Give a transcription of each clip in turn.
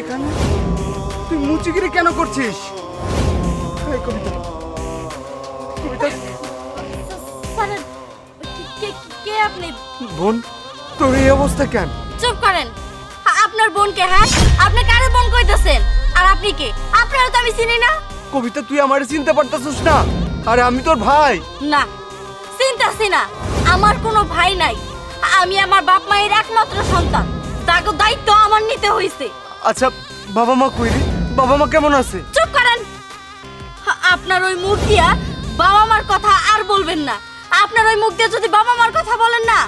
এখানে? তুই মুচিগিরি কেন করছিস? এই কবিতা। কবিতা। স্যার কে কে আপনি? বোন তোর এই অবস্থা কেন? চুপ করেন। আপনার বোনকে হ্যাঁ? আপনি কারে বোন কইতেছেন? আর আপনি কে? আপনারা তো আমি চিনি না। কবিতা তুই আমার চিনতে পারতাছিস না। আরে আমি তোর ভাই। না চিন্তাছি না। আমার কোনো ভাই নাই। আমি আমার বাপ মায়ের একমাত্র সন্তান। তাকে দায়িত্ব আমার নিতে হইছে। আচ্ছা বাবা মা কইরি বাবা মা কেমন আছে? চুপ করেন। আপনার ওই মুখ দিয়া বাবা মার কথা আর বলবেন না। আপনার ওই মুখ দিয়ে যদি বাবা মার কথা বলেন না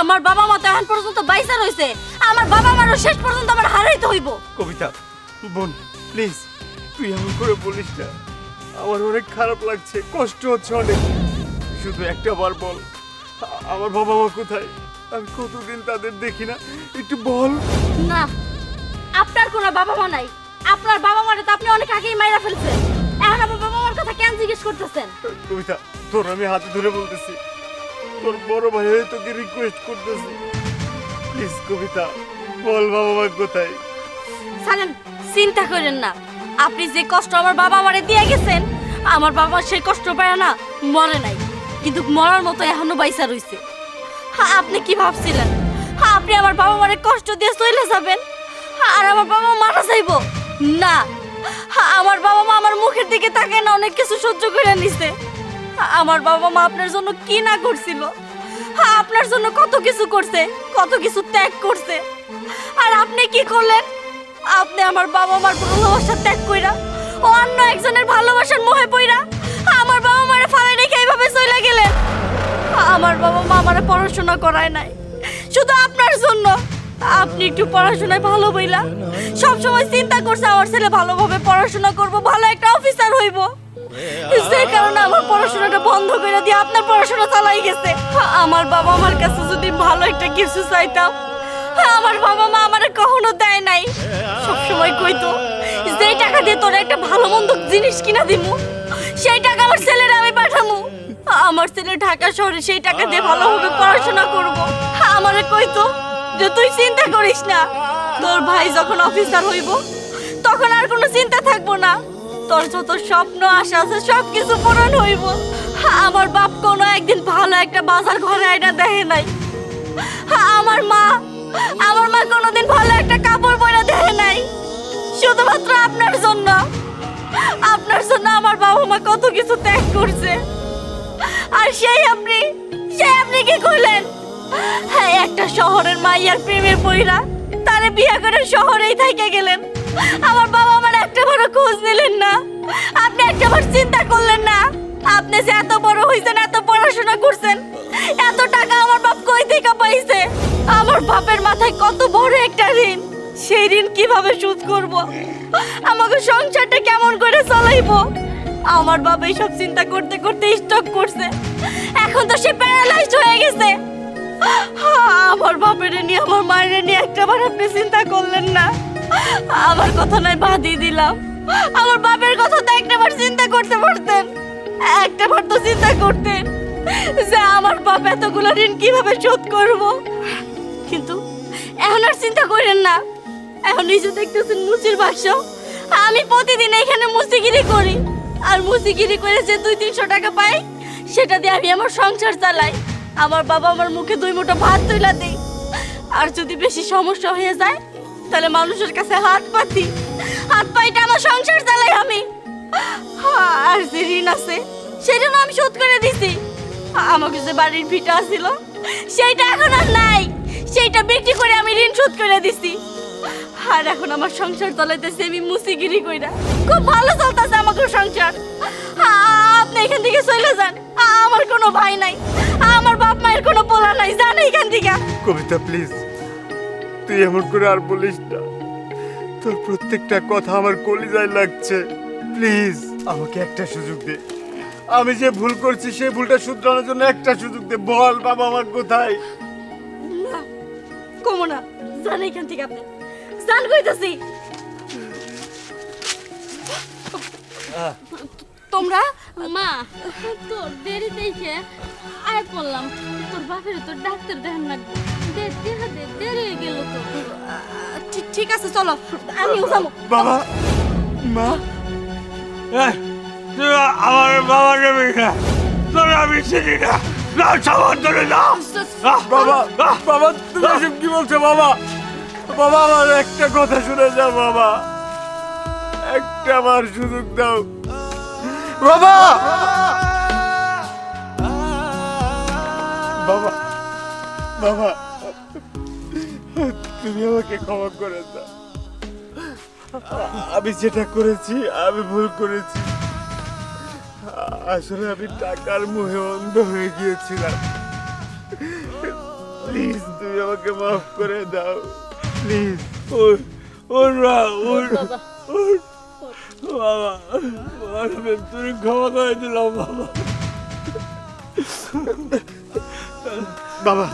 আমার বাবা মা তো এখন পর্যন্ত বাইসা রইছে। আমার বাবা মারও শেষ পর্যন্ত আমার হারাইতে হইব। কবিতা বোন প্লিজ তুই এমন করে বলিস না। আমার অনেক খারাপ লাগছে কষ্ট হচ্ছে অনেক। শুধু একটা বার বল আমার বাবা মা কোথায়? আমি কতদিন তাদের দেখি না। একটু বল। না আপনার কোনো বাবা মা নাই। আপনার বাবা মারে তো আপনি অনেক আগেই মাইরা ফেলছেন। এখন আমার বাবা মার কথা কেন জিজ্ঞেস করতেছেন? কবিতা তোর আমি হাতে ধরে বলতেছি। তোর বড় ভাই তোকে রিকোয়েস্ট করতেছি। প্লিজ কবিতা বল বাবা মা কোথায়? সালেন চিন্তা করেন না। আপনি যে কষ্ট আমার বাবা মারে দিয়ে গেছেন আমার বাবা সেই কষ্ট পায় না মরে নাই। কিন্তু মরার মতো এখনও বাইসা রইছে। আপনি কি ভাবছিলেন? হ্যাঁ আপনি আমার বাবা মারে কষ্ট দিয়ে চলে যাবেন। আর আমার বাবা মারা যাইব। না। হ্যাঁ, আমার বাবা মা আমার মুখের দিকে তাকায় না অনেক কিছু সহ্য করে নিছে। হ্যাঁ, আমার বাবা মা আপনার জন্য কি না করছিল? হ্যাঁ, আপনার জন্য কত কিছু করছে কত কিছু ত্যাগ করছে। আর আপনি কি করলেন? আপনি আমার বাবা মার ভালোবাসা ত্যাগ কইরা ও অন্য একজনের ভালোবাসার মোহে পইরা আমারে পড়াশোনা করায় নাই। শুধু আপনার জন্য। আপনি একটু পড়াশোনায় ভালো বইলা। সব সময় চিন্তা করছে আমার ছেলে ভালোভাবে পড়াশোনা করব, ভালো একটা অফিসার হইব। সেই কারণে আমার পড়াশোনাটা বন্ধ করে দিয়ে আপনার পড়াশোনা চালাই গেছে। আমার বাবা আমার কাছে যদি ভালো একটা কিছু চাইতাম, আমার বাবা মা আমার কখনো দেয় নাই। সব সময় কইতো যেই টাকা দিয়ে তোরা একটা ভালো মন্দ জিনিস কিনা দিমু, সেই টাকা আমার ছেলের আমি পাঠামু। আমার ছেলে ঢাকা শহরে সেই টাকা দিয়ে ভালোভাবে পড়াশোনা করব। আমারে কইতো যে তুই চিন্তা করিস না। তোর ভাই যখন অফিসার হইব, তখন আর কোনো চিন্তা থাকব না। তোর যত স্বপ্ন, আশা আছে সব কিছু পূরণ হইব। আমার বাপ কোনো একদিন ভালো একটা বাজার ঘরে আইনা দেখে নাই। আমার মা আমার মা কোনোদিন ভালো একটা কাপড় পরে দেখে নাই। শুধুমাত্র আপনার জন্য। আপনার জন্য আমার বাবা মা কত কিছু ত্যাগ করছে। আর সেই আপনি সেই আপনি কি করলেন? হ্যাঁ একটা শহরের মাইয়ার প্রেমের পইরা তারে বিয়ে করে শহরেই থেকে গেলেন। আমার বাবা আমার একটা বড় খোঁজ নিলেন না। আপনি একটাবার চিন্তা করলেন না। আপনি যে এত বড় হইছেন, এত পড়াশোনা করছেন, এত টাকা আমার বাপ কই থেকে পাইছে? আমার বাপের মাথায় কত বড় একটা ঋণ। সেই ঋণ কীভাবে শোধ করব? আমাকে সংসারটা কেমন করে চালাইবো? আমার বাবা সব চিন্তা করতে করতে স্টক করছে। এখন তো সে প্যারালাইজড হয়ে গেছে। আমার বাপের নিয়ে, আমার মায়ের নিয়ে একটাবার আপনি চিন্তা করলেন না। আমার কথা নয় বাদই দিলাম। আমার বাপের কথা তো একটাবার চিন্তা করতে পারতেন। একটাবার তো চিন্তা করতেন যে আমার বাপ এতগুলো ঋণ কীভাবে শোধ করব। কিন্তু এখন আর চিন্তা করেন না। এখন নিজে দেখতেছেন মুচির বাক্স আমি প্রতিদিন এখানে মুচিগিরি করি। আর মুচিগিরি করে যে দুই তিনশো টাকা পাই, সেটা দিয়ে আমি আমার সংসার চালাই। আমার বাবা আমার মুখে দুই মুঠো ভাত তুইলা দেই। আর যদি বেশি সমস্যা হয়ে যায়, তাহলে মানুষের কাছে হাত পাতি। হাত পাইটা আমার সংসার চালাই আমি। আর যে ঋণ আছে সেটা আমি শোধ করে দিছি। আমাকে যে বাড়ির ভিটা ছিল সেইটা এখন আর নাই। সেইটা বিক্রি করে আমি ঋণ শোধ করে দিছি। আর এখন আমার সংসার চলাইতেছে আমি মুসিগিরি কইরা। খুব ভালো চলতেছে আমাকে সংসার। আপনি এখান থেকে চলে যান। আমার কোনো ভাই নাই। আমার বাপ মায়ের কোনো পোলা নাই। যান এখান থেকে। কবিতা প্লিজ তুই এমন করে আর বলিস না। তোর প্রত্যেকটা কথা আমার কলিজায় লাগছে। প্লিজ আমাকে একটা সুযোগ দে। আমি যে ভুল করছি সেই ভুলটা শুধরানোর জন্য একটা সুযোগ দে। বল বাবা আমার কোথায়? না কমো না। যান এখান থেকে আপনি। জান কইতাছি। তোমরা? মা তোর দেরি দেখে আয় পড়লাম। তোর বাপের তোর ডাক্তার দেখেন লাগবে। দে দেরি হয়ে গেল তো। ঠিক- ঠিক আছে চলো। আমিও যাব। বাবা মা। এই, তুই আমার বাবা নেবি না তোর আমি চিনি না। না সাবান ধরে না। বাবা বাবা তুমি কি বলছো বাবা? বাবা আমার একটা কথা শুনে যাও বাবা। একটা আমার সুযোগ দাও। বাবা! বাবা বাবা তুমি আমাকে ক্ষমা করে দাও। আমি যেটা করেছি আমি ভুল করেছি। আসলে আমি টাকার মোহে অন্ধ হয়ে গিয়েছিলাম। প্লিজ তুমি আমাকে মাফ করে দাও। প্লিজ ওর ওর ওর বাবা। তুই ক্ষমা করে দিলাম বাবা। বাবা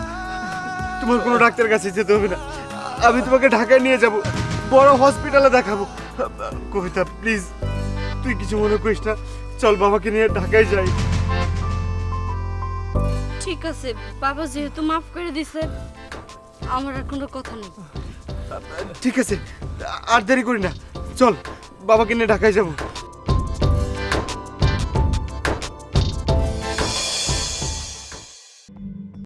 তোমার কোনো ডাক্তার কাছে যেতে হবে না। আমি তোমাকে ঢাকায় নিয়ে যাব বড় হসপিটালে দেখাবো। কবিতা প্লিজ তুই কিছু মনে করিস না। চল বাবাকে নিয়ে ঢাকায় যাই। ঠিক আছে বাবা যেহেতু মাফ করে দিছে আমার আর কোনো কথা নেই। ঠিক আছে আর দেরি করি না। চল। বাবাকে নিয়ে ঢাকায় যাব।